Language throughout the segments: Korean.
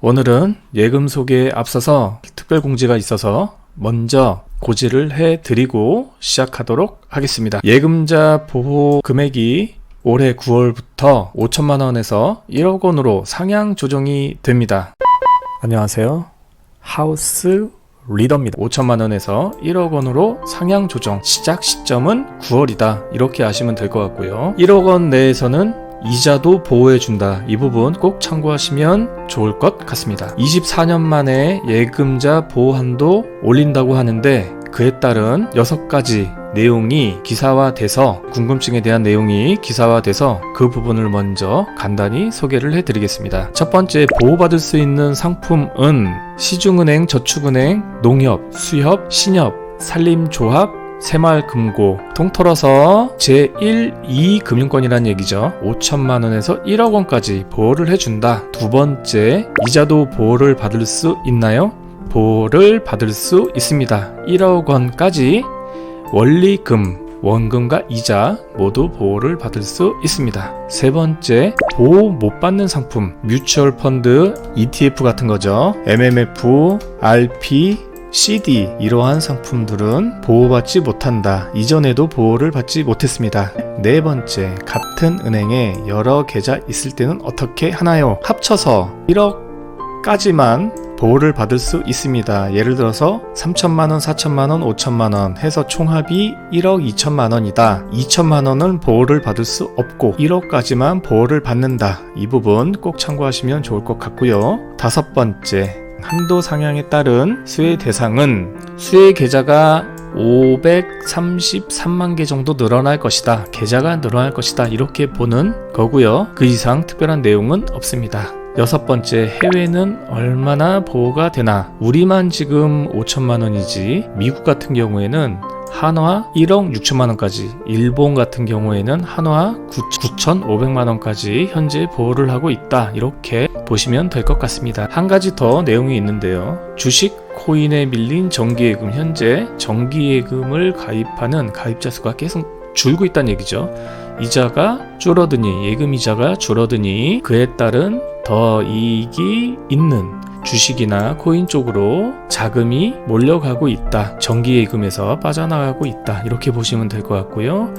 오늘은 예금 소개에 앞서서 특별 공지가 있어서 먼저 고지를 해 드리고 시작하도록 하겠습니다. 예금자 보호 금액이 올해 9월부터 5천만 원에서 1억 원으로 상향 조정이 됩니다. 안녕하세요. 하우스 리더입니다. 5천만 원에서 1억 원으로 상향 조정. 시작 시점은 9월이다. 이렇게 아시면 될 것 같고요. 1억 원 내에서는 이자도 보호해준다. 이 부분 꼭 참고하시면 좋을 것 같습니다. 24년 만에 예금자 보호한도 올린다고 하는데 그에 따른 6가지 내용이 기사화돼서 궁금증에 대한 내용이 기사화돼서 그 부분을 먼저 간단히 소개를 해드리겠습니다. 첫 번째 보호받을 수 있는 상품은 시중은행, 저축은행, 농협, 수협, 신협, 산림조합, 새마을금고 통틀어서 제1, 2 금융권이란 얘기죠. 5천만 원에서 1억 원까지 보호를 해준다. 두 번째, 이자도 보호를 받을 수 있나요? 보호를 받을 수 있습니다. 1억 원까지 원리금, 원금과 이자 모두 보호를 받을 수 있습니다. 세 번째, 보호 못 받는 상품, 뮤추얼 펀드, ETF 같은 거죠. MMF, RP, CD 이러한 상품들은 보호받지 못한다. 이전에도 보호를 받지 못했습니다. 네 번째, 같은 은행에 여러 계좌 있을 때는 어떻게 하나요? 합쳐서 1억까지만 보호를 받을 수 있습니다. 예를 들어서 3천만 원, 4천만 원, 5천만 원 해서 총합이 1억 2천만 원이다. 2천만 원은 보호를 받을 수 없고 1억까지만 보호를 받는다. 이 부분 꼭 참고하시면 좋을 것 같고요. 다섯 번째, 한도 상향에 따른 수혜 대상은 수혜 계좌가 533만 개 정도 늘어날 것이다. 계좌가 늘어날 것이다. 이렇게 보는 거고요. 그 이상 특별한 내용은 없습니다. 여섯 번째, 해외는 얼마나 보호가 되나? 우리만 지금 5천만 원이지, 미국 같은 경우에는 한화 1억 6천만 원까지, 일본 같은 경우에는 한화 9,500만 원까지 현재 보호를 하고 있다. 이렇게 보시면 될 것 같습니다. 한 가지 더 내용이 있는데요. 주식 코인에 밀린 정기예금 현재 정기예금을 가입하는 가입자 수가 계속 줄고 있다는 얘기죠. 이자가 줄어드니 예금 이자가 줄어드니 그에 따른 더 이익이 있는 주식이나 코인 쪽으로 자금이 몰려가고 있다. 정기예금에서 빠져나가고 있다. 이렇게 보시면 될 것 같고요.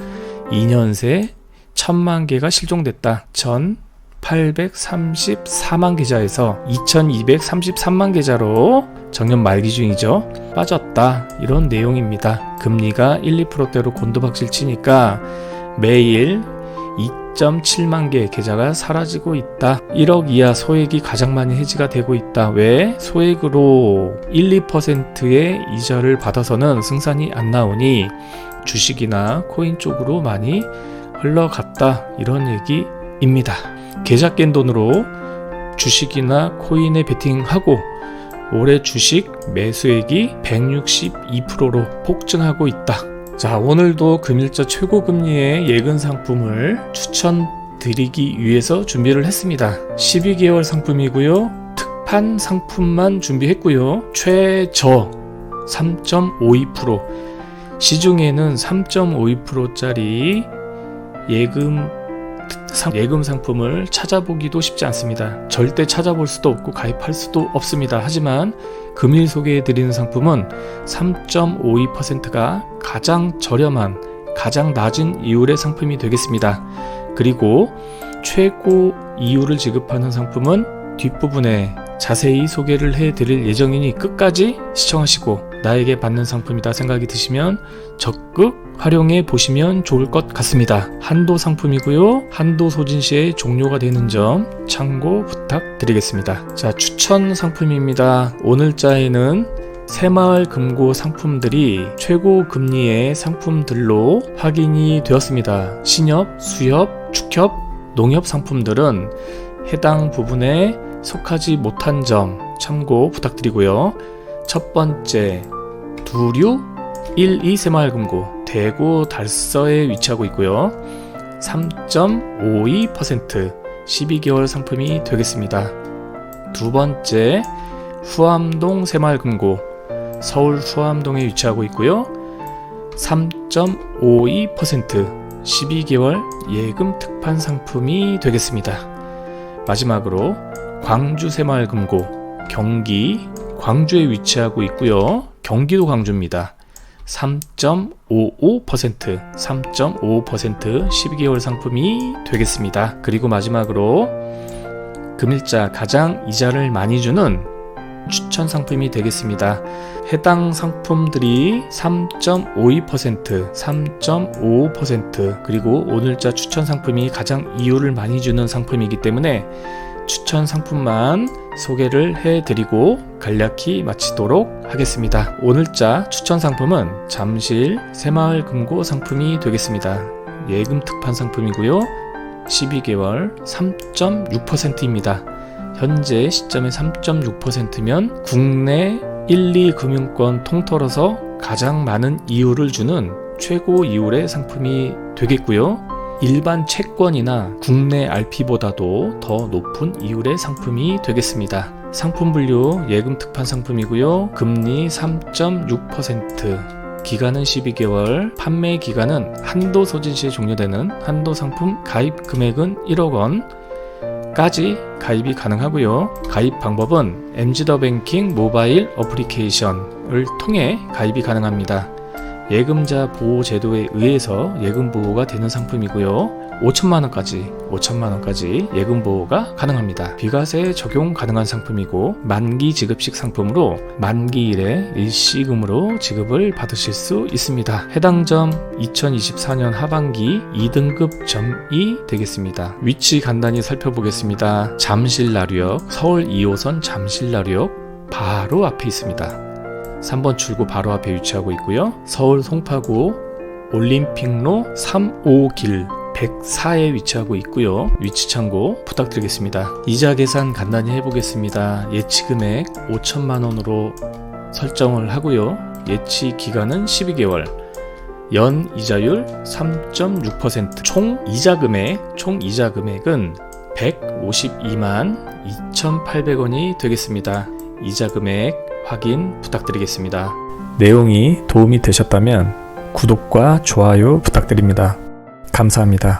2년 새 1000만 개가 실종됐다. 1834만 계좌에서 2233만 계좌로 작년 말 기준이죠. 빠졌다. 이런 내용입니다. 금리가 1, 2%대로 곤두박질 치니까 매일 2.7만 개 계좌가 사라지고 있다. 1억 이하 소액이 가장 많이 해지가 되고 있다. 왜? 소액으로 1, 2%의 이자를 받아서는 승산이 안 나오니 주식이나 코인 쪽으로 많이 흘러갔다. 이런 얘기입니다. 계좌 깬 돈으로 주식이나 코인에 베팅하고 올해 주식 매수액이 162%로 폭증하고 있다. 자, 오늘도 금일자 최고 금리의 예금 상품을 추천드리기 위해서 준비를 했습니다. 12개월 상품이고요. 특판 상품만 준비했고요. 최저 3.52% 시중에는 3.52%짜리 예금 상, 예금 상품을 찾아보기도 쉽지 않습니다. 절대 찾아볼 수도 없고 가입할 수도 없습니다. 하지만 금일 소개해 드리는 상품은 3.52%가 가장 저렴한 가장 낮은 이율의 상품이 되겠습니다. 그리고 최고 이율을 지급하는 상품은 뒷부분에 자세히 소개를 해 드릴 예정이니 끝까지 시청하시고 나에게 받는 상품이다 생각이 드시면 적극 활용해 보시면 좋을 것 같습니다. 한도 상품이고요. 한도 소진 시에 종료가 되는 점 참고 부탁드리겠습니다. 자, 추천 상품입니다. 오늘자에는 새마을 금고 상품들이 최고 금리의 상품들로 확인이 되었습니다. 신협, 수협, 축협, 농협 상품들은 해당 부분에 속하지 못한 점 참고 부탁드리고요. 첫 번째, 두류 1, 2 새마을금고 대구 달서에 위치하고 있고요. 3.52% 12개월 상품이 되겠습니다. 두 번째, 후암동 새마을금고 서울 후암동에 위치하고 있고요. 3.52% 12개월 예금 특판 상품이 되겠습니다. 마지막으로 광주 새마을금고 경기 광주에 위치하고 있고요. 경기도 광주입니다. 3.55% 3.55% 12개월 상품이 되겠습니다. 그리고 마지막으로 금일자 가장 이자를 많이 주는 추천 상품이 되겠습니다. 해당 상품들이 3.52%, 3.55% 그리고 오늘자 추천 상품이 가장 이율을 많이 주는 상품이기 때문에 추천 상품만 소개를 해드리고 간략히 마치도록 하겠습니다. 오늘자 추천 상품은 잠실 새마을 금고 상품이 되겠습니다. 예금 특판 상품이고요. 12개월 3.6%입니다. 현재 시점에 3.6%면 국내 1, 2 금융권 통틀어서 가장 많은 이율을 주는 최고 이율의 상품이 되겠고요. 일반 채권이나 국내 RP보다도 더 높은 이율의 상품이 되겠습니다. 상품 분류 예금 특판 상품이고요. 금리 3.6%, 기간은 12개월, 판매 기간은 한도 소진 시에 종료되는 한도 상품 가입 금액은 1억 원, 까지 가입이 가능하고요. 가입 방법은 MG더뱅킹 모바일 어플리케이션을 통해 가입이 가능합니다. 예금자 보호 제도에 의해서 예금 보호가 되는 상품이고요. 5천만 원까지 5천만 원까지 예금 보호가 가능합니다. 비과세 적용 가능한 상품이고 만기 지급식 상품으로 만기일에 일시금으로 지급을 받으실 수 있습니다. 해당 점 2024년 하반기 2등급 점이 되겠습니다. 위치 간단히 살펴보겠습니다. 잠실나루역 서울 2호선 잠실나루역 바로 앞에 있습니다. 3번 출구 바로 앞에 위치하고 있고요. 서울 송파구 올림픽로 3호길 104에 위치하고 있고요. 위치 참고 부탁드리겠습니다. 이자 계산 간단히 해보겠습니다. 예치 금액 5천만 원으로 설정을 하고요. 예치 기간은 12개월. 연 이자율 3.6%. 총 이자 금액, 총 이자 금액은 152만 2,800원이 되겠습니다. 이자 금액 확인 부탁드리겠습니다. 내용이 도움이 되셨다면 구독과 좋아요 부탁드립니다. 감사합니다.